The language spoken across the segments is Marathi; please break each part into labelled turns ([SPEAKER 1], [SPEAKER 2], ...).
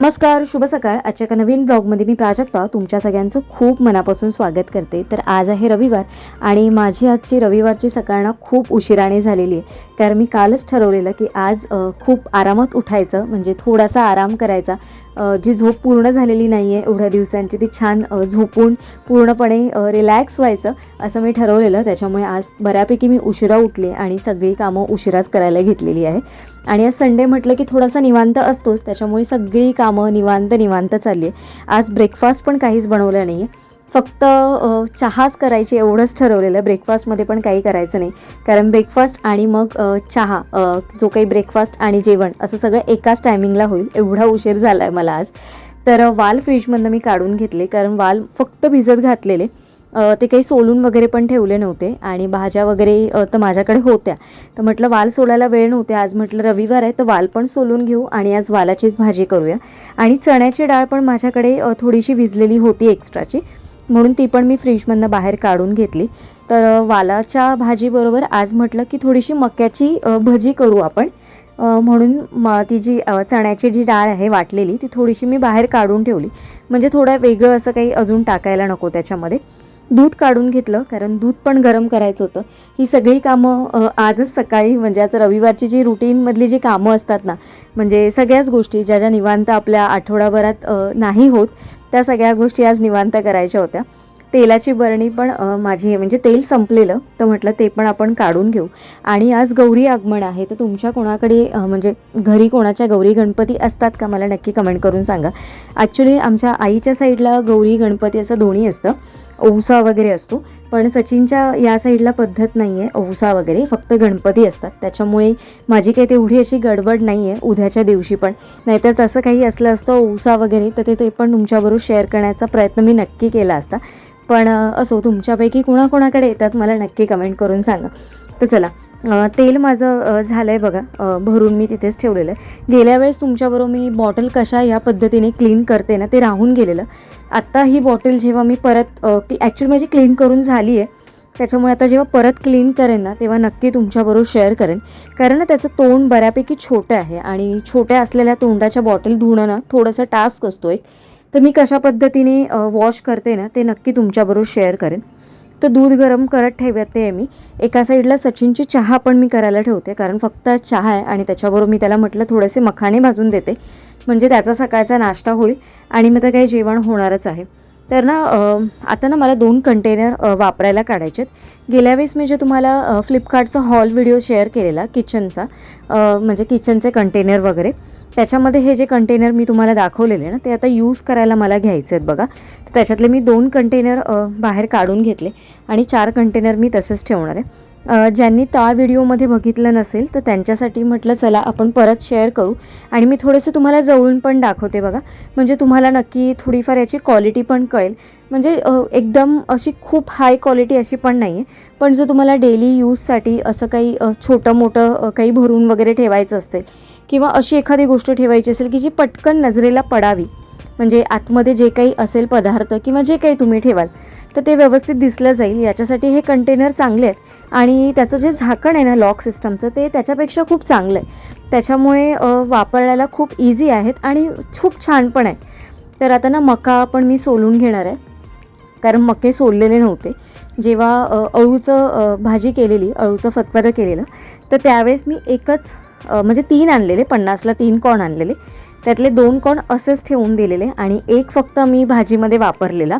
[SPEAKER 1] नमस्कार शुभ सकाळ. आजच्या एका नवीन ब्लॉगमध्ये मी प्राजक्ता तुमच्या सगळ्यांचं खूप मनापासून स्वागत करते. तर आज आहे रविवार आणि माझी आजची रविवारची सकाळ ना खूप उशिराने झालेली आहे. कारण मी कालच ठरवलेलं की आज खूप आरामात उठायचं म्हणजे थोडासा आराम करायचा. जी झोप पूर्ण झालेली नाही आहे एवढ्या दिवसांची ती छान झोपून पूर्णपणे रिलॅक्स व्हायचं असं मी ठरवलेलं. त्याच्यामुळे आज बऱ्यापैकी मी उशिरा उठले आणि सगळी कामं उशिराच करायला घेतलेली आहे. आणि आज संडे म्हटलं की थोडासा निवांत असतोच त्याच्यामुळे सगळी कामं निवांत निवांत चालली आहे आज ब्रेकफास्ट पण काहीच बनवलं नाही आहे फक्त चहाच करायची एवढंच ठरवलेलं. ब्रेकफास्टमध्ये पण काही करायचं नाही. कारण ब्रेकफास्ट आणि मग चहा जो काही ब्रेकफास्ट आणि जेवण असं सगळं एकाच टायमिंगला होईल. एवढा उशीर झाला आहे मला आज. तर वाल फ्रीजमधनं मी काढून घेतले. कारण वाल फक्त भिजत घातलेले. ते काही सोलून वगैरे पण ठेवले नव्हते आणि भाज्या वगैरे तर माझ्याकडे होत्या. तर म्हटलं वाल सोलायला वेळ नव्हते. आज म्हटलं रविवार आहे तर वाल पण सोलून घेऊ आणि आज वालाचीच भाजी करूया. आणि चण्याची डाळ पण माझ्याकडे थोडीशी भिजलेली होती एक्स्ट्राची. म्हणून ती पण मी फ्रीजमधनं बाहेर काढून घेतली. तर वालाच्या भाजीबरोबर आज म्हटलं की थोडीशी मक्याची भजी करू आपण. म्हणून म ती जी चण्याची जी डाळ आहे वाटलेली ती थोडीशी मी बाहेर काढून ठेवली. म्हणजे थोडं वेगळं असं काही अजून टाकायला नको त्याच्यामध्ये. दूध काढून घेतलं कारण दूध पण गरम करायचं होतं. ही सगळी कामं आजच सकाळी म्हणजे आज रविवारची जी रुटीनमधली जी कामं असतात ना म्हणजे सगळ्याच गोष्टी ज्या ज्या निवांत आपल्या आठवडाभरात नाही होत त्या सगळ्या गोष्टी आज निवांत करायच्या होत्या. तेलाची बरणी पण माझी म्हणजे तेल संपलेलं तर म्हटलं ते पण आपण काढून घेऊ. आणि आज गौरी आगमन आहे तर तुमच्या कोणाकडे म्हणजे घरी कोणाच्या गौरी गणपती असतात का? मला नक्की कमेंट करून सांगा. ॲक्च्युली आमच्या आईच्या साईडला गौरी गणपती असं दोन्ही असतं. औसा वगैरे असतो. पण सचिनच्या या साईडला पद्धत नाही आहे औसा वगैरे. फक्त गणपती असतात. त्याच्यामुळे माझी काही तेवढी अशी गडबड नाही आहे उद्याच्या दिवशी पण. नाहीतर तसं काही असलं असतं औसा वगैरे तर ते ते पण तुमच्याबरोबर शेअर करण्याचा प्रयत्न मी नक्की केला असता. पण असो तुमच्यापैकी कुणाकुणाकडे येतात मला नक्की कमेंट करून सांगा. तर चला तेल माझं झालं आहे बघा भरून मी तिथेच ठेवलेलं आहे. गेल्या वेळेस तुमच्याबरोबर मी बॉटल कशा या पद्धतीने क्लीन करते ना ते राहून गेलेलं. आत्ता ही बॉटल जेव्हा मी परत ॲक्च्युली माझी क्लीन करून झाली आहे. त्याच्यामुळे आता जेव्हा परत क्लीन करेन ना तेव्हा नक्की तुमच्याबरोबर शेअर करेन. कारण ना त्याचं तोंड बऱ्यापैकी छोटं आहे आणि छोट्या असलेल्या तोंडाच्या बॉटल धुणं ना थोडंसं टास्क असतो एक. तर मी कशा पद्धतीने वॉश करते ना ते नक्की तुमच्याबरोबर शेअर करेन. तर दूध गरम करत ठेवते आहे मी. एका साईडला सचिनची चहा पण मी करायला ठेवते कारण फक्त चहा आहे आणि त्याच्याबरोबर मी त्याला म्हटलं थोडेसे मखाणे भाजून देते. म्हणजे त्याचा सकाळचा नाश्ता होईल आणि मग तर काही जेवण होणारच आहे. तर ना आता ना मला दोन कंटेनर वापरायला काढायचे आहेत. गेल्या वेळेस मी जे तुम्हाला फ्लिपकार्टचा हॉल व्हिडिओ शेअर केलेला किचनचा म्हणजे किचनचे कंटेनर वगैरे. त्याच्यामध्ये हे जे कंटेनर मी तुम्हाला दाखवलेले ना ते आता यूज करायला मला घ्यायचे आहेत बघा. तर त्याच्यातले मी दोन कंटेनर बाहेर काढून घेतले आणि चार कंटेनर मी तसंच ठेवणार आहे. ज्यांनी त्या व्हिडिओमध्ये बघितलं नसेल तर त्यांच्यासाठी म्हटलं चला आपण परत शेअर करू. आणि मी थोडंसं तुम्हाला जवळून पण दाखवते बघा. म्हणजे तुम्हाला नक्की थोडीफार याची क्वालिटी पण कळेल. म्हणजे एकदम अशी खूप हाय क्वालिटी अशी पण नाही आहे पण जर तुम्हाला डेली यूजसाठी असं काही छोटं मोठं काही भरून वगैरे ठेवायचं असेल किंवा अशी एखादी गोष्ट ठेवायची असेल की जी पटकन नजरेला पडावी. म्हणजे आतमध्ये जे काही असेल पदार्थ किंवा जे काही तुम्ही ठेवाल तर ते व्यवस्थित दिसलं जाईल. याच्यासाठी हे कंटेनर चांगले आहेत. आणि त्याचं जे झाकण आहे ना लॉक सिस्टमचं ते त्याच्यापेक्षा खूप चांगलं आहे. त्याच्यामुळे वापरायला खूप इझी आहेत आणि खूप छान पण आहे तर आता ना मका पण मी सोलून घेणार आहे. कारण मके सोललेले नव्हते. जेव्हा अळूचं भाजी केलेली अळूचं फतफदं केलेलं तर त्यावेळेस मी एकच म्हणजे तीन आणलेले पन्नासला तीन कॉर्न आणलेले. त्यातले दोन कॉर्न असेच ठेवून दिलेले आणि एक फक्त मी भाजीमध्ये वापरलेला.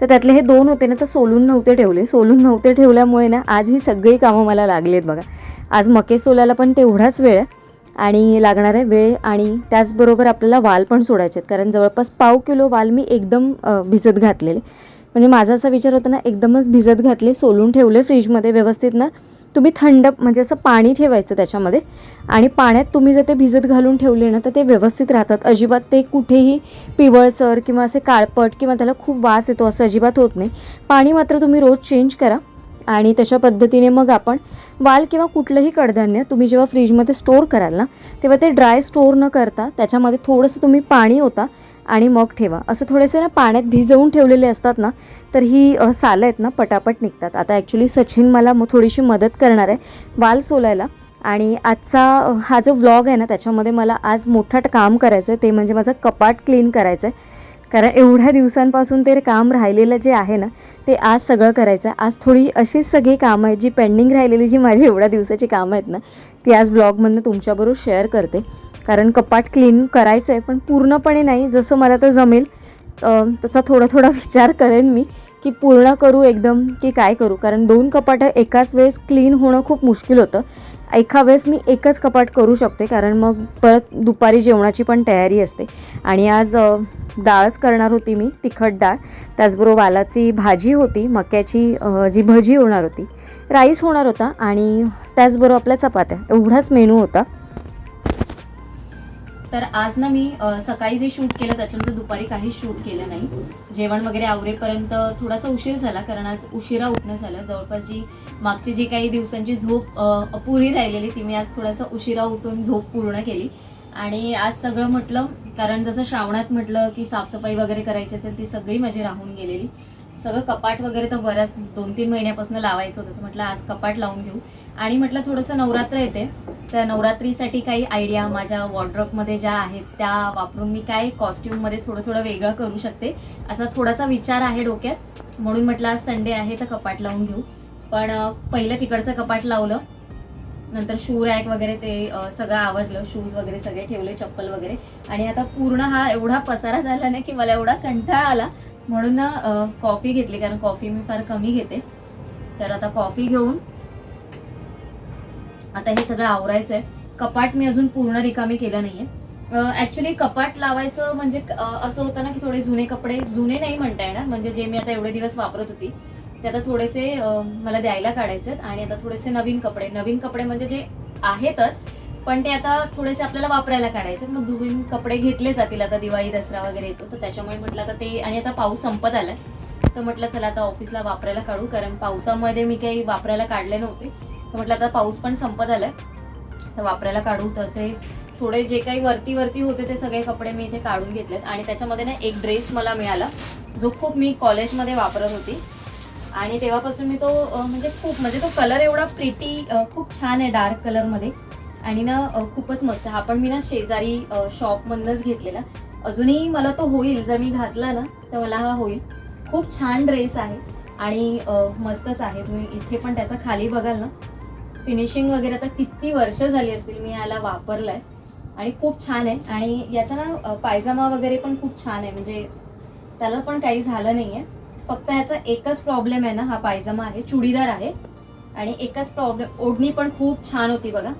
[SPEAKER 1] तर त्यातले हे दोन होते ना तर सोलून नव्हते ठेवले. सोलून नव्हते ठेवल्यामुळे ना आज ही सगळी कामं मला लागली आहेत बघा. आज मके सोलायला पण तेवढाच वेळ आहे आणि लागणार आहे वेळ आणि त्याचबरोबर आपल्याला वाल पण सोडायचे आहेत कारण जवळपास पाव किलो वाल मी एकदम भिजत घातलेले. म्हणजे माझा असा विचार होता ना एकदमच भिजत घातले सोलून ठेवले फ्रीजमध्ये व्यवस्थित ना. तुम्ही थंड म्हणजे असं पाणी ठेवायचं त्याच्यामध्ये आणि पाण्यात तुम्ही जर ते भिजत घालून ठेवले ना तर ते व्यवस्थित राहतात. अजिबात ते कुठेही पिवळसर किंवा असे काळपट किंवा त्याला खूप वास येतो असं अजिबात होत नाही. पाणी मात्र तुम्ही रोज चेंज करा आणि तशा पद्धतीने मग आपण वाल किंवा कुठलंही कडधान्य तुम्ही जेव्हा फ्रीजमध्ये स्टोअर कराल ना तेव्हा ते ड्राय स्टोअर न करता त्याच्यामध्ये थोडंसं तुम्ही पाणी होता आणि मग ठेवा. असं थोडेसे ना पाण्यात भिजवून ठेवलेले असतात ना तर ही सालं आहेत ना पटापट निघतात. आता ॲक्च्युली सचिन मला मग थोडीशी मदत करणार आहे वाल सोलायला. आणि आजचा हा जो व्लॉग आहे ना त्याच्यामध्ये मला आज मोठं काम करायचं आहे ते म्हणजे माझं कपाट क्लीन करायचं आहे कारण एवढ्या दिवसांपासून ते काम राहिलेलं जे आहे ना ते आज सगळं करायचं आहे. आज थोडी अशीच सगळी कामं आहेत जी पेंडिंग राहिलेली जी माझी एवढ्या दिवसाची कामं आहेत ना ती आज ब्लॉगमधनं तुमच्याबरोबर शेअर करते. कारण कपाट क्लीन करायचं आहे पण पूर्णपणे नाही जसं मला तर जमेल तसा थोडा थोडा विचार करेन मी की पूर्ण करू एकदम की काय करू? कारण दोन कपाटं एकाच वेळेस क्लीन होणं खूप मुश्किल होतं. एका वेळेस मी एकच कपाट करू शकते कारण मग परत दुपारी जेवणाची पण तयारी असते. आणि आज डाळच करणार होती मी तिखट डाळ. त्याचबरोबर वालाची भाजी होती मक्याची जी भजी होणार होती. राईस होणार होता आणि त्याचबरोबर आपल्या चपात्या. एवढाच मेनू होता. तर आज ना मी सकाळी जे शूट केलं त्याच्यानंतर दुपारी काही शूट केलं नाही. जेवण वगैरे आवरेपर्यंत थोडासा उशीर झाला कारण आज उशिरा उठणं झालं. जवळपास जी मागची जी काही दिवसांची झोप अपुरी राहिलेली ती मी आज थोडासा उशिरा उठून झोप पूर्ण केली. आणि आज सगळं म्हटलं कारण जसं श्रावणात म्हटलं की साफसफाई वगैरे करायची असेल ती सगळी माझी राहून गेलेली. सगळं कपाट वगैरे तर बऱ्याच दोन तीन महिन्यापासून लावायचं होतं. तर म्हटलं आज कपाट लावून घेऊ. आणि म्हटलं थोडंसं नवरात्र येते. तर नवरात्रीसाठी काही आयडिया माझ्या वॉर्ड्रॉपमध्ये ज्या आहेत त्या वापरून मी काय कॉस्ट्युममध्ये थोडं थोडं वेगळं करू शकते. असा थोडासा विचार आहे डोक्यात. म्हणून म्हटलं आज संडे आहे तर कपाट लावून घेऊ. पण पहिलं तिकडचं कपाट लावलं. नंतर शू रॅक वगैरे ते सगळं आवडलं शूज वगैरे सगळे ठेवले चप्पल वगैरे. आणि आता पूर्ण हा एवढा पसारा झाला ना की मला एवढा कंटाळा आला. म्हणून ना कॉफी घेतली कारण कॉफी मी फार कमी घेते. तर आता कॉफी घेऊन आता हे सगळं आवरायचं आहे कपाट मी अजून पूर्ण रिकामी केलं नाहीये. ऍक्च्युली कपाट लावायचं म्हणजे असं होतं ना की थोडे जुने कपडे जुने नाही म्हणता येणार म्हणजे जे मी आता एवढे दिवस वापरत होती ते आता थोडेसे मला द्यायला काढायचे आहेत आणि आता थोडेसे नवीन कपडे नवीन कपडे म्हणजे जे आहेतच पण ते आता थोडेसे आपल्याला वापरायला काढायचे आहेत. मग धुवून कपडे घेतले जातील आता दिवाळी दसरा वगैरे येतो तर त्याच्यामुळे म्हटलं आता ते आणि आता पाऊस संपत आलाय. तर म्हटलं चला आता ऑफिसला वापरायला काढू कारण पावसामध्ये मी काही वापरायला काढले नव्हते. तर म्हटलं आता पाऊस पण संपत आलाय. तर वापरायला काढू तसे थोडे जे काही वरती वरती होते ते सगळे कपडे मी इथे काढून घेतलेत. आणि त्याच्यामध्ये ना एक ड्रेस मला मिळाला जो खूप मी कॉलेजमध्ये वापरत होती. आणि तेव्हापासून मी तो म्हणजे खूप म्हणजे तो कलर एवढा प्रिटी खूप छान आहे डार्क कलरमध्ये आणि ना खूपच मस्त. हा पण मी ना शेजारी शॉपमधनंच घेतलेला. अजूनही मला तो होईल. जर मी घातला ना तर मला हा होईल. खूप छान ड्रेस आहे आणि मस्तच आहे. तुम्ही इथे पण त्याचा खाली बघाल ना. फिनिशिंग वगैरे आता किती वर्ष झाली असतील मी याला वापरलाय. आणि खूप छान आहे. आणि याचा ना पायजामा वगैरे पण खूप छान आहे. म्हणजे त्याला पण काही झालं नाही आहे फक्त ह्याचा एकच प्रॉब्लेम आहे ना हा पायजामा आहे. चुडीदार आहे. आणि एकच प्रॉब्लेम ओढणी पण खूप छान होती बघा.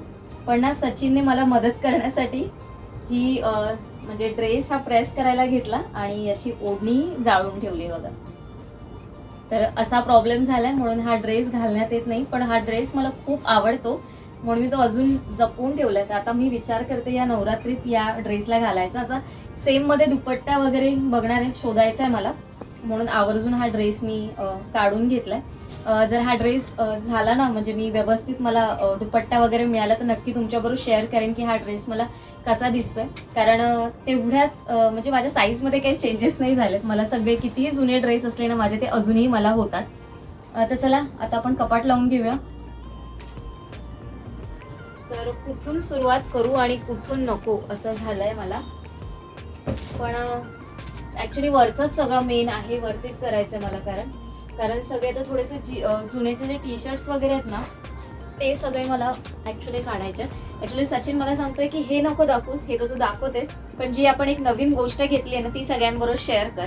[SPEAKER 1] पण ना सचिनने मला मदत करण्यासाठी ही म्हणजे ड्रेस हा प्रेस करायला घेतला आणि याची ओढणी जाळून ठेवली बघा. तर असा प्रॉब्लेम झालाय म्हणून हा ड्रेस घालण्यात येत नाही पण हा ड्रेस मला खूप आवडतो म्हणून मी तो अजून जपून ठेवलाय. तर आता मी विचार करते या नवरात्रीत या ड्रेसला घालायचा. असा सेममध्ये दुपट्टा वगैरे बघणार आहे शोधायचा आहे मला. म्हणून आवर्जून हा ड्रेस मी काढून घेतलाय. जर हा ड्रेस झाला ना म्हणजे मी व्यवस्थित मला दुपट्टा वगैरे मिळाला तर नक्की तुमच्याबरोबर शेअर करेन की हा ड्रेस मला कसा दिसतोय. कारण तेवढ्याच म्हणजे माझ्या साईजमध्ये काही चेंजेस नाही झालेत. मला सगळे कितीही जुने ड्रेस असले ना माझे ते अजूनही मला होतात. तर चला आता आपण कपाट लावून घेऊया. तर कुठून सुरुवात करू आणि कुठून नको असं झालंय मला. पण ऍक्च्युली वरचाच सगळं मेन आहे वरतीच करायचंय मला कारण. कारण सगळे तर थोडेसे जी- जुनेचे जे टी शर्ट्स वगैरे आहेत ना ते सगळे मला ऍक्च्युली काढायचे ऍक्च्युली सचिन मला सांगतोय की हे नको दाखवूस हे तर तू दाखवतेस पण जी आपण एक नवीन गोष्ट घेतली आहे ना ती सगळ्यांबरोबर शेअर कर.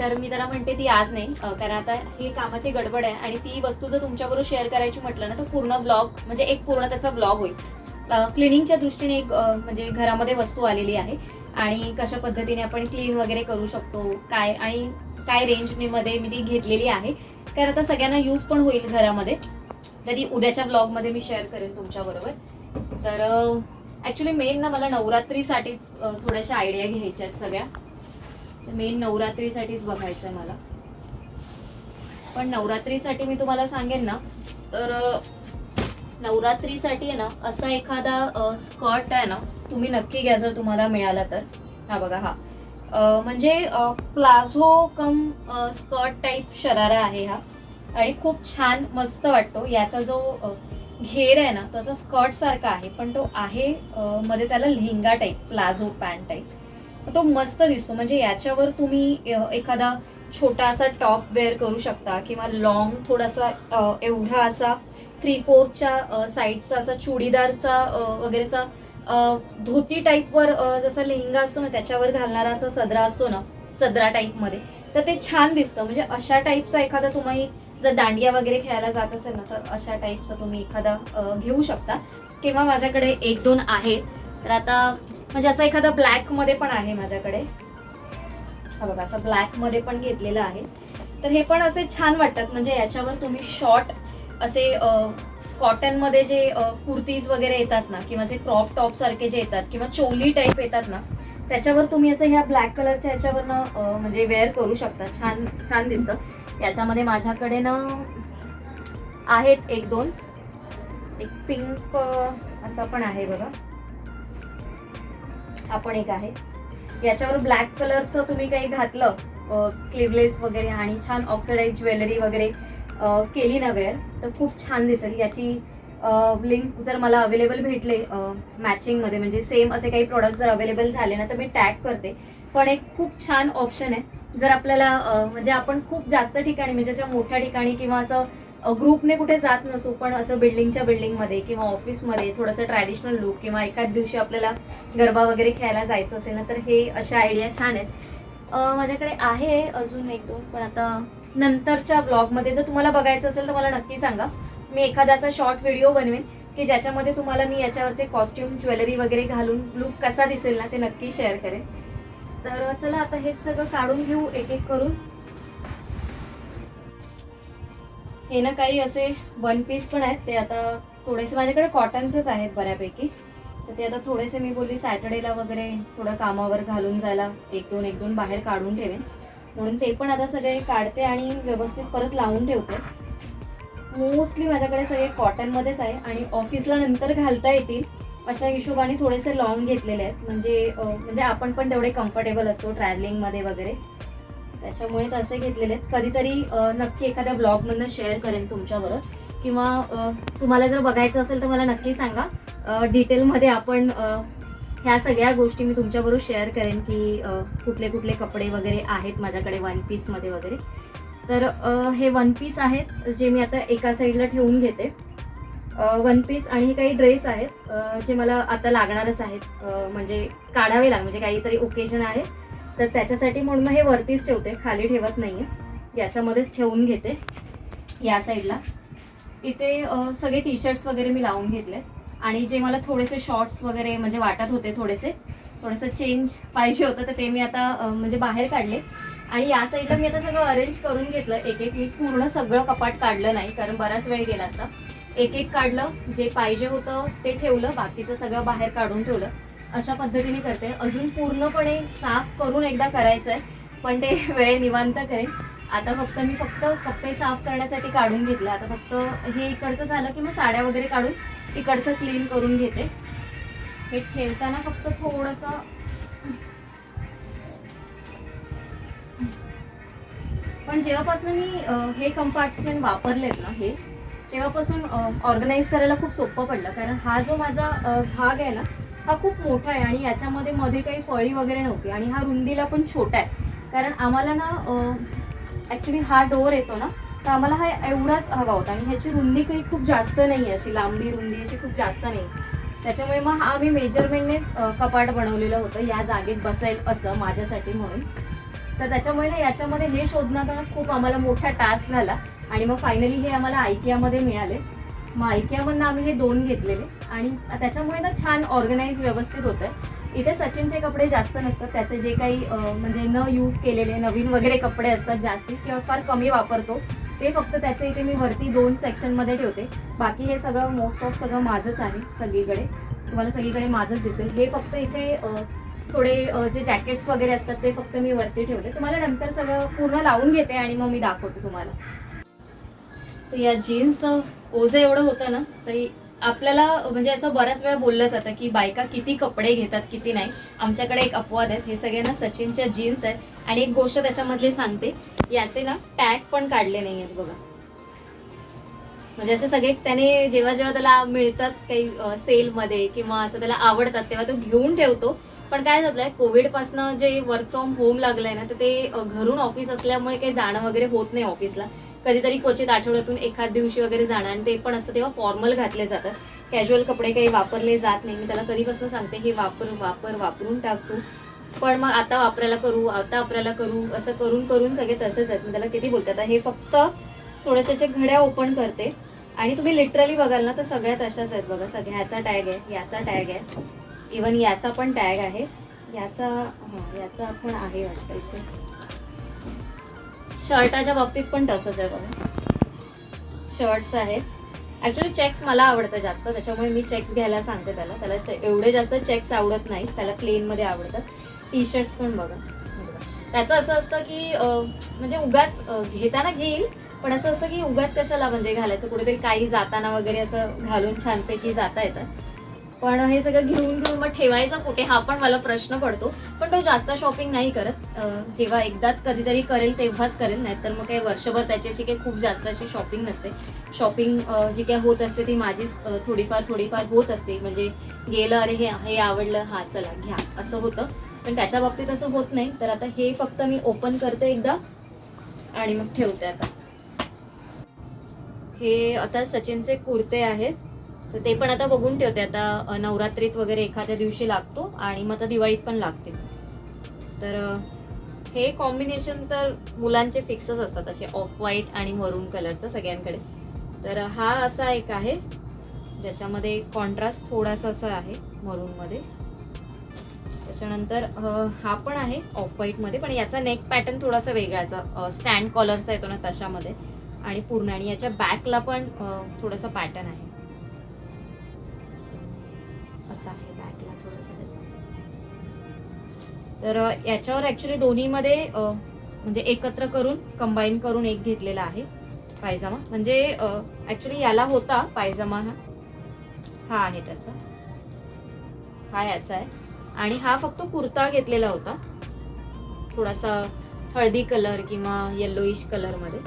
[SPEAKER 1] तर मी त्याला म्हणते ती आज नाही कारण आता ही कामाची गडबड आहे आणि ती वस्तू जर तुमच्याबरोबर शेअर करायची म्हटलं ना तर पूर्ण ब्लॉग म्हणजे एक पूर्ण त्याचा ब्लॉग होईल. क्लिनिंगच्या दृष्टीने एक म्हणजे घरामध्ये वस्तू आलेली आहे. आणि कशा पद्धतीने आपण क्लीन वगैरे करू शकतो काय आणि काय रेंजमध्ये मी ती घेतलेली आहे. कारण आता सगळ्यांना यूज पण होईल घरामध्ये. तरी उद्याच्या ब्लॉगमध्ये मी शेअर करेन तुमच्याबरोबर तर ॲक्च्युली मेन ना मला नवरात्रीसाठीच थोड्याशा आयडिया घ्यायच्या आहेत सगळ्या. तर मेन नवरात्रीसाठीच बघायचं आहे मला. पण नवरात्रीसाठी मी तुम्हाला सांगेन ना तर नवरात्रीसाठी आहे ना असा एखादा स्कर्ट आहे ना तुम्ही नक्की घ्या जर तुम्हाला मिळाला तर. हा बघा हा. म्हणजे palazzo cum skirt type sharara आहे हा. आणि खूप छान मस्त वाटतो. याचा जो घेर आहे ना तो असा स्कर्ट सारखा आहे पण तो आहे मध्ये त्याला lehenga type palazzo pant type. तो मस्त दिसतो. म्हणजे याच्यावर तुम्ही एखादा छोटा असा टॉप वेअर करू शकता किंवा लॉंग थोडासा एवढा असा थ्री फोरच्या साईडचा असा चुडीदारचा वगैरेचा धोती टाईपवर जसा लेहंगा असतो ना त्याच्यावर घालणारा असा सदरा असतो ना सदरा टाईपमध्ये तर ते छान दिसतं. म्हणजे अशा टाईपचा एखादा तुम्ही जर दांडिया वगैरे खेळायला जात असेल ना तर अशा टाईपचा तुम्ही एखादा घेऊ शकता. किंवा माझ्याकडे एक दोन आहेत. तर आता म्हणजे असं एखादा ब्लॅकमध्ये पण आहे माझ्याकडे. हा बघा असं ब्लॅकमध्ये पण घेतलेलं आहे. तर हे पण असे छान वाटतात. म्हणजे याच्यावर तुम्ही शॉर्ट असे कॉटनमध्ये जे कुर्तीज वगैरे येतात ना किंवा असे क्रॉप टॉप सारखे जे येतात किंवा चोली टाईप येतात ना त्याच्यावर तुम्ही असं ह्या ब्लॅक कलरच्या ह्याच्यावरनं म्हणजे वेअर करू शकता. छान छान दिसतं. याच्यामध्ये माझ्याकडे ना आहेत एक दोन. एक पिंक असा पण आहे बघा. हा पण एक आहे. याच्यावर ब्लॅक कलरचं तुम्ही काही घातलं स्लीवलेस वगैरे आणि छान ऑक्सिडाईज ज्वेलरी वगैरे केली ना वेअर तर खूप छान दिसेल. याची लिंक जर मला अवेलेबल भेटले मॅचिंगमध्ये म्हणजे सेम असे काही प्रोडक्ट जर अवेलेबल झाले ना तर मी टॅग करते. पण एक खूप छान ऑप्शन आहे. जर आपल्याला म्हणजे आपण खूप जास्त ठिकाणी म्हणजे अशा मोठ्या ठिकाणी किंवा असं ग्रुपने कुठे जात नसू पण असं बिल्डिंगच्या बिल्डिंगमध्ये किंवा ऑफिसमध्ये थोडंसं ट्रॅडिशनल लुक किंवा एखाद दिवशी आपल्याला गरबा वगैरे खेळायला जायचं असेल ना तर हे अशा आयडिया छान आहेत. माझ्याकडे आहे अजून एक दोन पण आता नंतरच्या ब्लॉगमध्ये जर तुम्हाला बघायचं असेल तर मला नक्की सांगा. मी एखादा असा शॉर्ट व्हिडिओ बनवेन की ज्याच्यामध्ये तुम्हाला मी याच्यावरचे कॉस्ट्युम ज्वेलरी वगैरे घालून लुक कसा दिसेल ना ते नक्की शेअर करेन. तर चला आता हे सगळं काढून घेऊ एक एक करून. हे ना काही असे वन पीस पण आहेत. ते आता थोडेसे माझ्याकडे कॉटनचेच आहेत बऱ्यापैकी. तर ते आता थोडेसे मी बोलली सॅटर्डेला वगैरे थोडं कामावर घालून जायला एक दोन एक दोन बाहेर काढून ठेवेन. म्हणून ते पण आता सगळे काढते आणि व्यवस्थित परत लावून ठेवते. मोस्टली माझ्याकडे सगळे कॉटनमध्येच आहे आणि ऑफिसला नंतर घालता येतील. अशा हिशोबाने थोडेसे लॉंग घेतलेले आहेत. म्हणजे म्हणजे आपण पण तेवढे कम्फर्टेबल असतो ट्रॅव्हलिंगमध्ये वगैरे. त्याच्यामुळे तसे घेतलेले आहेत. कधीतरी नक्की एखाद्या ब्लॉगमधनं शेअर करेन तुमच्याबरोबर. किंवा तुम्हाला जर बघायचं असेल तर मला नक्की सांगा. डिटेलमध्ये आपण ह्या सगळ्या गोष्टी मी तुमच्याबरोबर शेअर करेन की कुठले कुठले कपडे वगैरे आहेत माझ्याकडे वन पीसमध्ये वगैरे. तर हे वन पीस आहेत जे मी आता एका साईडला ठेवून घेते. वन पीस आणि हे काही ड्रेस आहेत जे मला आता लागणारच आहेत. म्हणजे काढावे लाग म्हणजे काहीतरी ओकेजन आहे. तर त्याच्यासाठी म्हणून मग हे वरतीच ठेवते खाली ठेवत नाही आहे याच्यामध्येच ठेवून घेते या साईडला इथे सगळे टी शर्ट्स वगैरे मी लावून घेतले आणि जे मला थोडेसे शॉर्ट्स वगैरे म्हणजे वाटत होते थोडेसे थोडंसं चेंज पाहिजे होतं तर ते मी आता म्हणजे बाहेर काढले. आणि या साईडला मी आता सगळं अरेंज करून घेतलं. एक एक मी पूर्ण सगळं कपाट काढलं नाही कारण बराच वेळ गेला असता. एक एक काढलं जे पाहिजे होतं ते ठेवलं बाकीचं सगळं बाहेर काढून ठेवलं. अशा पद्धतीने करते. अजून पूर्णपणे साफ करून एकदा करायचं आहे पण ते वेळ निवांत करेन. आता फक्त मी फक्त कप्पे साफ करण्यासाठी काढून घेतलं. आता फक्त हे इकडचं झालं की मग साड्या वगैरे काढून इकडचं क्लीन करून घेते. हे ठेवताना फक्त थोडंसं पण जेव्हापासून मी हे कंपार्टमेंट वापरलेत ना हे तेव्हापासून ऑर्गनाईज करायला खूप सोपं पडलं. कारण हा जो माझा भाग आहे ना हा खूप मोठा आहे आणि याच्यामध्ये मध्ये काही फळी वगैरे नव्हती आणि हा रुंदीला पण छोटा आहे. कारण आम्हाला ना ॲक्च्युली हा डोर येतो ना तर आम्हाला हा एवढाच हवा होता आणि ह्याची रुंदी काही खूप जास्त नाही आहे. अशी लांबी रुंदी अशी खूप जास्त नाही. त्याच्यामुळे मग हा आम्ही मेजरमेंटनेच कपाट बनवलेलं होतं. या जागेत बसेल असं माझ्यासाठी म्हणून. तर त्याच्यामुळे ना याच्यामध्ये हे शोधण्याचा खूप आम्हाला मोठा टास्क झाला. आणि मग फायनली हे आम्हाला आयकियामध्ये मिळाले. मग आयकियामधनं आम्ही हे दोन घेतलेले. आणि त्याच्यामुळे ना छान ऑर्गनाईज व्यवस्थित होतं इथे सचिनचे कपडे जास्त नसतात. त्याचे जे काही म्हणजे न यूज केलेले नवीन वगैरे कपडे असतात जास्ती किंवा फार कमी वापरतो. ते फक्त त्याच्या इथे मी वरती दोन सेक्शनमध्ये ठेवते. बाकी हे सगळं मोस्ट ऑफ सगळं माझंच आहे सगळीकडे. तुम्हाला सगळीकडे माझंच दिसेल. हे फक्त इथे थोडे जे जॅकेट्स वगैरे असतात ते फक्त मी वरती ठेवले तुम्हाला नंतर सगळं पूर्ण लावून घेते आणि मग मी दाखवते तुम्हाला. तर या जीन्स ओझं एवढं होतं ना तरी आपल्याला म्हणजे असं बऱ्याच वेळा बोललं जातं की बायका किती कपडे घेतात किती नाही. आमच्याकडे एक अपवाद आहेत हे सगळे ना सचिनच्या जीन्स आहेत. आणि एक गोष्ट त्याच्यामधली सांगते. याचे ना टॅग पण काढले नाही आहेत बघा. म्हणजे असे सगळे त्याने जेव्हा जेव्हा त्याला मिळतात काही सेलमध्ये किंवा असं त्याला आवडतात तेव्हा तो घेऊन ठेवतो. पण काय झालंय कोविडपासनं जे वर्क फ्रॉम होम लागलंय ना तर ते घरून ऑफिस असल्यामुळे काही जाणं वगैरे होत नाही ऑफिसला कधीतरी क्वचित आठवड्यातून एखाद दिवशी वगैरे जाणं आणि ते पण असतं तेव्हा फॉर्मल घातले जातात. कॅज्युअल कपडे काही वापरले जात नाही. मी त्याला कधीपासून सांगते हे वापर वापर वापरून टाकतो पण मग आता वापरायला करू आता वापरायला करू असं करून करून सगळे तसेच आहेत. मी त्याला किती बोलते आता हे फक्त थोडेसे घड्या ओपन करते आणि तुम्ही लिटरली बघाल ना तर सगळ्यात अशाच आहेत बघा. सगळ्याचा टॅग आहे याचा टॅग आहे. इवन याचा पण टॅग आहे. याचा हां याचा पण आहे वाटतं इथे. शर्टाच्या बाबतीत पण तसंच आहे बघा. शर्ट्स आहेत. ॲक्च्युली चेक्स मला आवडतं जास्त. त्याच्यामुळे मी चेक्स घ्यायला सांगते त्याला. त्याला एवढे जास्त चेक्स आवडत नाहीत. त्याला प्लेनमध्ये आवडतात. टी शर्ट्स पण बघा. त्याचं असं असतं की म्हणजे उगाच घेताना घेईल पण असं असतं की उगाच कशाला म्हणजे घालायचं? कुठेतरी काही जाताना वगैरे असं घालून छानपैकी जाता येतात पण हे सगळं घेऊन घेऊन मग ठेवायचं कुठे हा पण मला प्रश्न पडतो. पण तो जास्त शॉपिंग नाही करत. जेव्हा एकदाच कधीतरी करेल तेव्हाच करेल नाही तर मग काही वर्षभर त्याच्याची काही खूप जास्त अशी शॉपिंग नसते. शॉपिंग जी काही होत असते ती माझीच थोडीफार थोडीफार होत असते. म्हणजे गेलं अरे हे हे आवडलं हा चला घ्या. असं होतं. पण त्याच्या बाबतीत असं होत नाही. तर आता हे फक्त मी ओपन करते एकदा. आणि मग ठेवते आता. हे आता सचिनचे कुर्ते आहेत. तर ते पण आता बघून ठेवते. आता नवरात्रीत वगैरे एखाद्या दिवशी लागतो. आणि मग आता दिवाळीत पण लागते. तर हे कॉम्बिनेशन तर मुलांचे फिक्सच असतात. असे ऑफ व्हाईट आणि मरून कलरचं सगळ्यांकडे. तर हा असा एक आहे. ज्याच्यामध्ये कॉन्ट्रास्ट थोडासा असा आहे मरूनमध्ये त्याच्यानंतर हा पण आहे ऑफ व्हाईटमध्ये पण याचा नेक पॅटर्न थोडासा वेगळाचा स्टँड कॉलरचा येतो ना तशामध्ये. आणि पूर्ण आणि याच्या बॅकला पण थोडासा पॅटर्न आहे. असा आहे बॅकला थोडासा त्याचा. तर याच्यावर ॲक्च्युली दोन्हीमध्ये म्हणजे एकत्र करून कंबाईन करून एक घेतलेला आहे पायजामा. म्हणजे ॲक्च्युली याला होता पायजामा हा. हा आहे त्याचा. हा याचा आहे. आणि हा फक्त कुर्ता घेतलेला होता. थोडासा हळदी कलर किंवा येल्लोइश कलरमध्ये.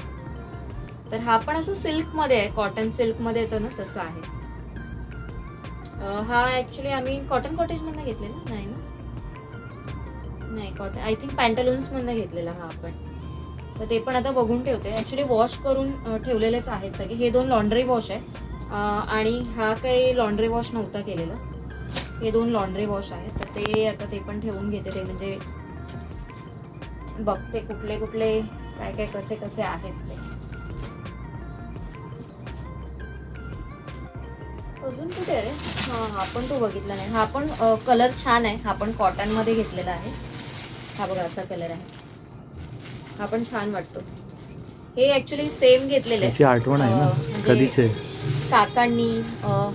[SPEAKER 1] तर हा पण असं सिल्कमध्ये आहे कॉटन सिल्कमध्ये येतं ना तसं आहे. हा ऍक्च्युली आम्ही कॉटन कॉटेज मधनं घेतलेला नाही ना? नाही कॉटन आय थिंक पॅन्टलून्स मधनं घेतलेला हा आपण. तर ते पण आता बघून ठेवते. ऍक्च्युली वॉश करून ठेवलेलेच आहेत सगळे. हे दोन लॉन्ड्री वॉश आहे आणि हा काही लॉन्ड्री वॉश नव्हता केलेला. हे दोन लॉन्ड्री वॉश आहेत तर ते आता ते पण ठेवून घेते ते. म्हणजे बघते कुठले कुठले काय काय कसे कसे आहेत ते. अजून कुठे आहे रे? हा हा पण तो बघितला नाही. हा पण कलर छान आहे. हा पण कॉटनमध्ये घेतलेला आहे. हा बघा असा कलर आहे. हा पण छान वाटतो. हे ऍक्च्युली सेम घेतलेले
[SPEAKER 2] आठवण आहे ना.
[SPEAKER 1] म्हणजे
[SPEAKER 2] कधीचे?
[SPEAKER 1] काकांनी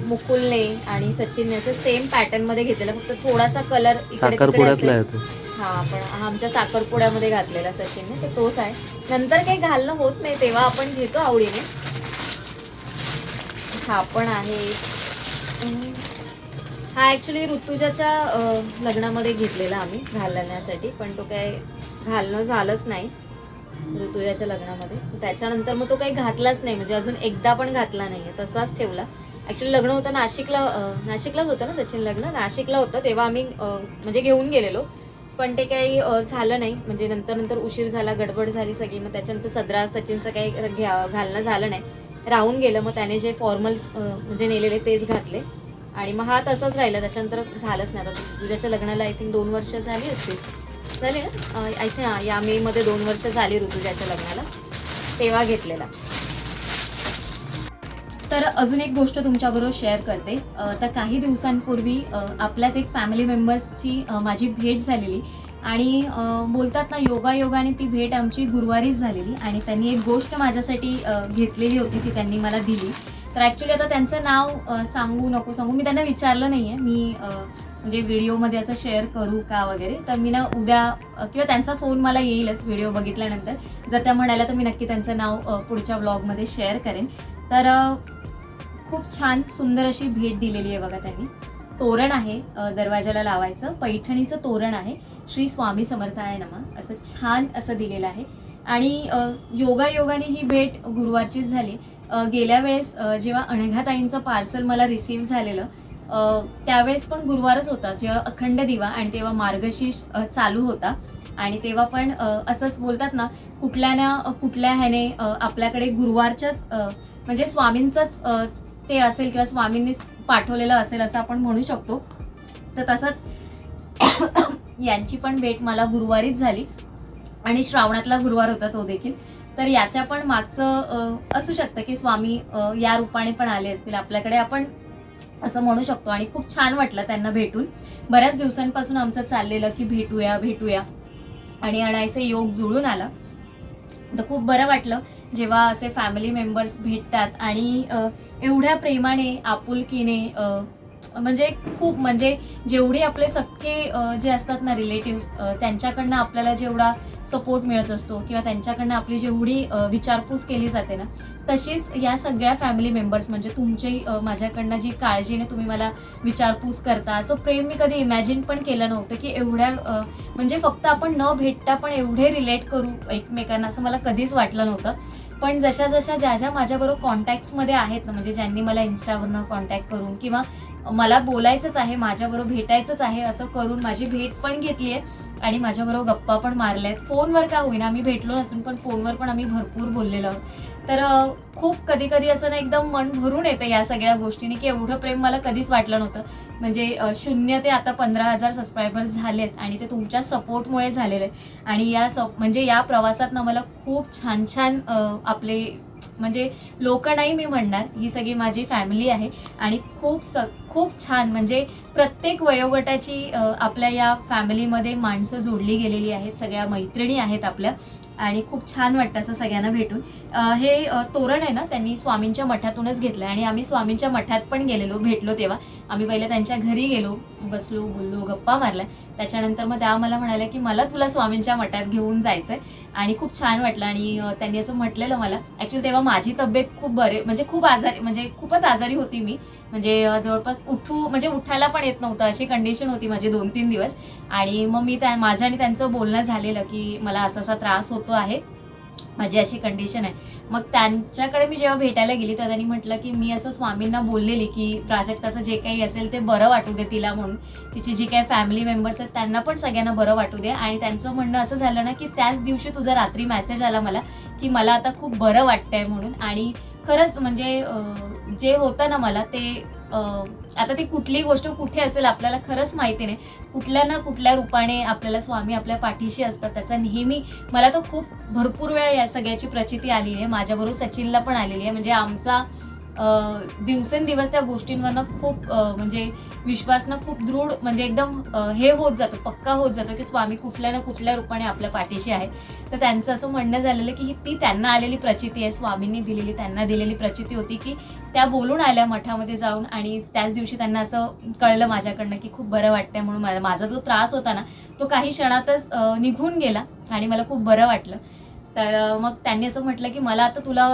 [SPEAKER 1] मुकुलने आणि सचिनने असं सेम पॅटर्नमध्ये घेतलेलं. फक्त थोडासा कलर
[SPEAKER 2] साखरपुड्यातला
[SPEAKER 1] असेल.
[SPEAKER 2] आहे तो.
[SPEAKER 1] हा पण आमच्या साखरपुड्यामध्ये घातलेला सचिनने. ते तोच आहे. नंतर काही घालणं होत नाही तेव्हा आपण घेतो आवडीने. हा पण आहे. हा ऍक्च्युली ऋतुजाच्या लग्नामध्ये घेतलेला आम्ही घालण्यासाठी पण तो काय घालणं झालंच नाही. ऋतुजाच्या लग्नामध्ये. त्याच्यानंतर मग तो काही घातलाच नाही म्हणजे अजून एकदा पण घातला नाहीये. तसाच ठेवला. ऍक्च्युली लग्न होतं नाशिकला नाशिकलाच होतं ना सचिन लग्न? नाशिकला होतं तेव्हा आम्ही म्हणजे घेऊन गेलेलो. पण ते काही झालं नाही. म्हणजे नंतर नंतर उशीर झाला गडबड झाली सगळी. मग त्याच्यानंतर सदरा सचिनचं काही घ्या- घालणं झालं नाही. राहून गेलं. मग त्याने जे फॉर्मल्स म्हणजे नेलेले तेच घातले. आणि मग हा तसाच राहिला. त्याच्यानंतर झालंच नाही. आता तुझ्याच्या लग्नाला आय थिंक दोन वर्ष झाली असतील. झाली ना? या मे मध्ये दोन वर्ष झाली ऋतुजाच्या लग्नाला. तेव्हा घेतलेला. तर अजून एक गोष्ट तुमच्याबरोबर शेअर करते. तर काही दिवसांपूर्वी आपल्याच एक फॅमिली मेंबर्सची माझी भेट झालेली. आणि बोलतात ना योगा योगाने ती भेट आमची गुरुवारीच झालेली आणि त्यांनी एक गोष्ट माझ्यासाठी घेतलेली होती ती त्यांनी मला दिली. तर ॲक्च्युली आता त्यांचं नाव सांगू नको सांगू. मी त्यांना विचारलं नाही आहे मी म्हणजे व्हिडिओमध्ये असं शेअर करू का वगैरे. तर मी ना उद्या किंवा त्यांचा फोन मला येईलच व्हिडिओ बघितल्यानंतर. जर त्या म्हणाल्या तर मी नक्की त्यांचं नाव पुढच्या ब्लॉगमध्ये शेअर करेन. तर खूप छान सुंदर अशी भेट दिलेली आहे बघा त्यांनी. तोरण आहे दरवाज्याला दरवाजाला लावायचं. पैठणीचं तोरण आहे. श्री स्वामी समर्थाय नमा. असं छान असं दिलेलं आहे. आणि योगायोगाने योगा योगाने ही भेट गुरुवारचीच झाली. गेल्या वेळेस जेव्हा अणघाताईंचं पार्सल मला रिसीव्ह झालेलं त्यावेळेस पण गुरुवारच होता. जेव्हा अखंड दिवा आणि तेव्हा मार्गशीर्ष चालू होता. आणि तेव्हा पण असंच बोलतात ना कुठल्या ना कुठल्या ह्याने आपल्याकडे गुरुवारच्याच म्हणजे स्वामींचंच ते असेल किंवा स्वामींनीच पाठवलेलं असेल असं आपण म्हणू शकतो. तर तसंच यांची पण भेट मला गुरुवारीच झाली. आणि श्रावणातला गुरुवार होता तो देखील. तर याच्या पण मागचं असू शकतं की स्वामी या रूपाने पण आले असतील. आपल्याकडे आपण असं म्हणू शकतो. आणि खूप छान वाटलं त्यांना भेटून. बऱ्याच दिवसांपासून आमचं चाललेलं की भेटूया भेटूया. आणि आणायचे योग जुळून आला. तर खूप बरं वाटलं जेव्हा असे फॅमिली मेंबर्स भेटतात. आणि एवढ्या प्रेमाने आपुलकीने म्हणजे खूप म्हणजे जेवढे आपले सख्खे जे असतात ना रिलेटिव्स त्यांच्याकडनं आपल्याला जेवढा सपोर्ट मिळत असतो किंवा त्यांच्याकडनं आपली जेवढी विचारपूस केली जाते ना तशीच या सगळ्या फॅमिली मेंबर्स म्हणजे तुमची माझ्याकडनं जी काळजीने तुम्ही मला विचारपूस करता असं प्रेम मी कधी इमॅजिन पण केलं नव्हतं की एवढ्या म्हणजे फक्त आपण न भेटता पण एवढे रिलेट करू एकमेकांना असं मला कधीच वाटलं नव्हतं. पण जशा जशा ज्या ज्या माझ्याबरोबर कॉन्टॅक्ट्समध्ये आहेत ना म्हणजे ज्यांनी मला इन्स्टावरनं कॉन्टॅक्ट करून किंवा मला बोलायचंच आहे माझ्याबरोबर भेटायचंच आहे असं करून माझी भेट पण घेतली आहे आणि माझ्याबरोबर गप्पा पण मारल्या आहेत. फोनवर का होईना आम्ही भेटलो नसून पण फोनवर पण आम्ही भरपूर बोललेलो आहोत. तर खूप कधी कधी असं ना एकदम मन भरून येतं या सगळ्या गोष्टीने की एवढं प्रेम मला कधीच वाटलं नव्हतं. म्हणजे शून्य ते आता पंधरा हजार सबस्क्रायबर झालेत आणि ते तुमच्या सपोर्टमुळे झालेले आहेत. आणि या स म्हणजे या प्रवासात ना मला खूप छान छान आपले म्हणजे लोक नाही मी म्हणणार ही सगळी माझी फॅमिली आहे. आणि खूप स खूप छान म्हणजे प्रत्येक वयोगटाची आपल्या या फॅमिलीमध्ये माणसं जोडली गेलेली आहेत. सगळ्या मैत्रिणी आहेत आपल्या. आणि खूप छान वाटतं असं सगळ्यांना भेटून. हे तोरण आहे ना त्यांनी स्वामींच्या मठातूनच घेतलं आणि आम्ही स्वामींच्या मठात पण गेलेलो भेटलो तेव्हा. आम्ही पहिले त्यांच्या घरी गेलो बसलो बोललो गप्पा मारल्या. त्याच्यानंतर मग त्या मला म्हणाल्या की मला तुला स्वामींच्या मठात घेऊन जायचं आहे आणि खूप छान वाटलं आणि त्यांनी असं म्हटलेलं मला. ॲक्च्युली तेव्हा माझी तब्येत खूप बरे म्हणजे खूप आजारी म्हणजे खूपच आजारी होती मी. म्हणजे जवळपास उठू म्हणजे उठायला पण येत नव्हतं अशी कंडिशन होती माझी दोन तीन दिवस. आणि मग मी त्या माझं आणि त्यांचं बोलणं झालेलं की मला असा असा त्रास होतो आहे. माझी अशी कंडिशन आहे. मग त्यांच्याकडे मी जेव्हा भेटायला गेली तर त्यांनी म्हटलं की मी असं स्वामींना बोललेली की प्राजक्ताचं जे काही असेल ते बरं वाटू दे तिला म्हणून. तिची जी काही फॅमिली मेंबर्स आहेत त्यांना पण सगळ्यांना बरं वाटू दे. आणि त्यांचं म्हणणं असं झालं ना की त्याच दिवशी तुझा रात्री मेसेज आला मला की मला आता खूप बरं वाटतंय म्हणून. आणि खरंच म्हणजे जे होतं ना मला ते आता ती कुठलीही गोष्ट कुठे असेल आपल्याला खरंच माहिती नाही. कुठल्या ना कुठल्या रूपाने आपल्याला स्वामी आपल्या पाठीशी असतात. त्याचा नेहमी मला तर खूप भरपूर वेळा या सगळ्याची प्रचिती आलेली आहे. माझ्याबरोबर सचिनला पण आलेली आहे. म्हणजे आमचा दिवसेंदिवस त्या गोष्टींवरनं खूप म्हणजे विश्वासनं खूप दृढ म्हणजे एकदम हे होत जातो पक्का होत जातो की स्वामी कुठल्या ना कुठल्या रूपाने आपल्या पाठीशी आहे तर त्यांचं असं म्हणणं झालेलं की ही ती त्यांना आलेली प्रचिती आहे. स्वामींनी दिलेली त्यांना दिलेली प्रचिती होती की त्या बोलून आल्या मठामध्ये जाऊन आणि त्याच दिवशी त्यांना असं कळलं माझ्याकडनं की खूप बरं वाटतंय म्हणून माझा जो त्रास होता ना तो काही क्षणातच निघून गेला आणि मला खूप बरं वाटलं. तर मग त्यांनी असं म्हटलं की मला आता तुला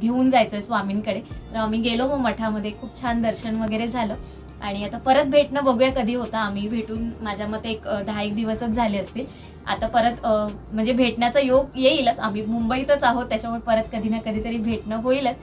[SPEAKER 1] घेऊन जायचं आहे स्वामींकडे. तर आम्ही गेलो मग मठामध्ये खूप छान दर्शन वगैरे झालं. आणि आता परत भेटणं बघूया कधी होतं. आम्ही भेटून माझ्या मते एक दहा एक दिवसच झाले असतील. आता परत म्हणजे भेटण्याचा योग येईलच. आम्ही मुंबईतच आहोत त्याच्यामुळे परत कधी ना कधीतरी भेटणं होईलच.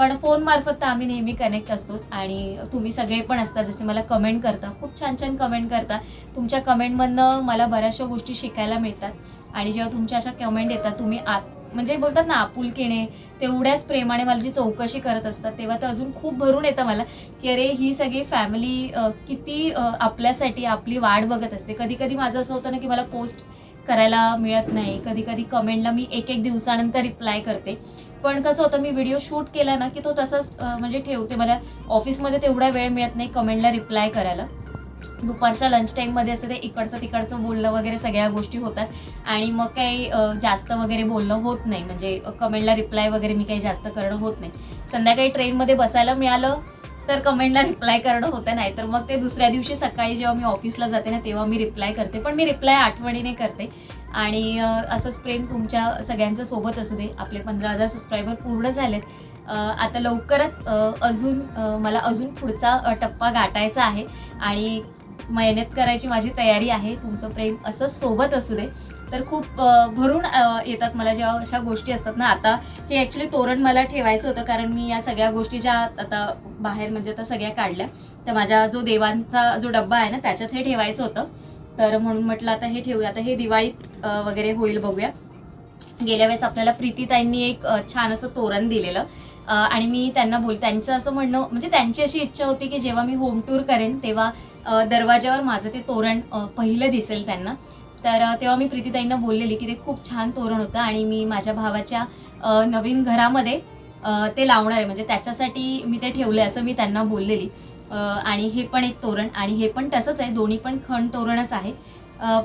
[SPEAKER 1] पण फोन मार्फत तर आम्ही नेहमी कनेक्ट असतोच आणि तुम्ही सगळे पण असता जसे मला कमेंट करता खूप छान छान कमेंट करता. तुमच्या कमेंटमधनं मला बऱ्याचशा गोष्टी शिकायला मिळतात. आणि जेव्हा तुमच्या अशा कमेंट येतात तुम्ही आत म्हणजे बोलतात ना आपुलकीने तेवढ्याच प्रेमाने मला जी चौकशी करत असतात तेव्हा तर अजून खूप भरून येतं मला की अरे ही सगळी फॅमिली किती आपल्यासाठी आपली वाट बघत असते. कधी कधी माझं असं होतं ना की मला पोस्ट करायला मिळत नाही. कधी कधी कमेंटला मी एक एक दिवसानंतर रिप्लाय करते. पण कसं होतं मी व्हिडिओ शूट केला ना की तो तसाच म्हणजे ठेवते. मला ऑफिसमध्ये तेवढा वेळ मिळत नाही कमेंटला रिप्लाय करायला. दुपारच्या लंच टाईममध्ये असं ते इकडचं तिकडचं बोलणं वगैरे सगळ्या गोष्टी होतात. आणि मग काही जास्त वगैरे बोलणं होत नाही. म्हणजे कमेंटला रिप्लाय वगैरे मी काही जास्त करणं होत नाही. संध्याकाळी ट्रेनमध्ये बसायला मिळालं तर कमेंटला रिप्लाय करणं होतं नाही तर मग ते दुसऱ्या दिवशी सकाळी जेव्हा मी ऑफिसला जाते ना तेव्हा मी रिप्लाय करते. पण मी रिप्लाय आठवणीने करते. आणि असंच प्रेम तुमच्या सगळ्यांचं सोबत असू दे. आपले पंधरा हजार सबस्क्रायबर पूर्ण झालेत. आता लवकरच अजून मला अजून पुढचा टप्पा गाठायचा आहे. आणि मेहनत करायची माझी तयारी आहे. तुमचं प्रेम असंच सोबत असू दे. तर खूप भरून येतात मला जेव्हा अशा गोष्टी असतात ना. आता हे ॲक्च्युली तोरण मला ठेवायचं होतं कारण मी या सगळ्या गोष्टी ज्या आता बाहेर म्हणजे आता सगळ्या काढल्या तर माझ्या जो देवांचा जो डब्बा आहे ना त्याच्यात हे ठेवायचं होतं. तर म्हणून म्हटलं आता हे ठेवूया. आता हे दिवाळीत वगैरे होईल बघूया. गेल्या वेळेस आपल्याला प्रीतीताईंनी एक छान असं तोरण दिलेलं. आणि मी त्यांना बोल त्यांचं असं म्हणणं म्हणजे त्यांची अशी इच्छा होती की जेव्हा मी होम टूर करेन तेव्हा दरवाज्यावर माझं ते तोरण पहिलं दिसेल त्यांना. तर तेव्हा मी प्रीतीताईंना बोललेली की ते खूप छान तोरण होतं आणि मी माझ्या भावाच्या नवीन घरामध्ये ते लावणार आहे. म्हणजे त्याच्यासाठी मी ते ठेवले असं मी त्यांना बोललेली. आणि हे पण एक तोरण आणि हे पण तसंच आहे. दोन्ही पण खण तोरणच आहे.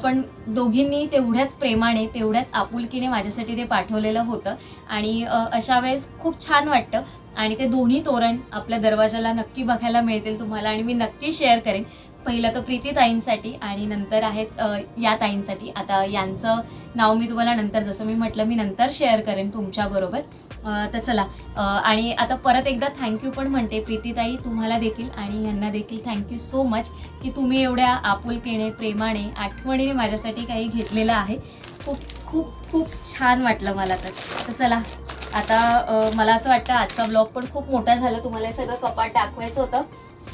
[SPEAKER 1] पण दोघींनी तेवढ्याच प्रेमाने तेवढ्याच आपुलकीने माझ्यासाठी ते पाठवलेलं होतं. आणि अशा वेळेस खूप छान वाटतं. आणि ते दोन्ही तोरण आपल्या दरवाजाला नक्की बघायला मिळतील तुम्हाला आणि मी नक्की शेअर करेन. पहिलं तर प्रीती ताईंसाठी आणि नंतर आहेत या ताईंसाठी. आता यांचं नाव मी तुम्हाला नंतर जसं मी म्हटलं मी नंतर शेअर करेन तुमच्याबरोबर तर चला आणि आता परत एकदा थँक्यू पण म्हणते. प्रीतीताई तुम्हाला देखील आणि यांना देखील थँक्यू सो मच की तुम्ही एवढ्या आपुलकीने प्रेमाने आठवणीने माझ्यासाठी काही घेतलेलं आहे. खूप खूप खूप छान वाटलं मला तर. चला आता मला असं वाटतं आजचा ब्लॉग पण खूप मोठा झाला. तुम्हाला हे सगळं कपाट दाखवायचं होतं.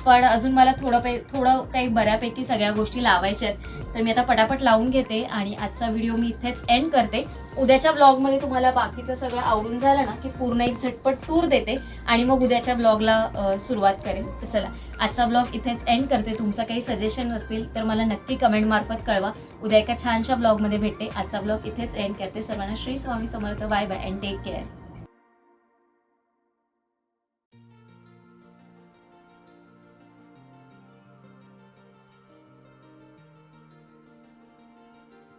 [SPEAKER 1] पण अजून मला थोडं थोडं काही बऱ्यापैकी सगळ्या गोष्टी लावायच्या आहेत. तर मी आता पटापट लावून घेते आणि आजचा व्हिडिओ मी इथेच एंड करते. उद्याच्या ब्लॉगमध्ये तुम्हाला बाकीचं सगळं आवरून झालं ना की पूर्ण एक झटपट टूर देते आणि मग उद्याच्या ब्लॉगला सुरुवात करेन. तर चला आजचा ब्लॉग इथेच एंड करते. तुमचं काही सजेशन असतील तर मला नक्की कमेंट मार्फत कळवा. उद्या एका छानशा ब्लॉगमध्ये भेटते. आजचा ब्लॉग इथेच एंड करते. सर्वांना Shri Swami Samarth. Bye bye and take care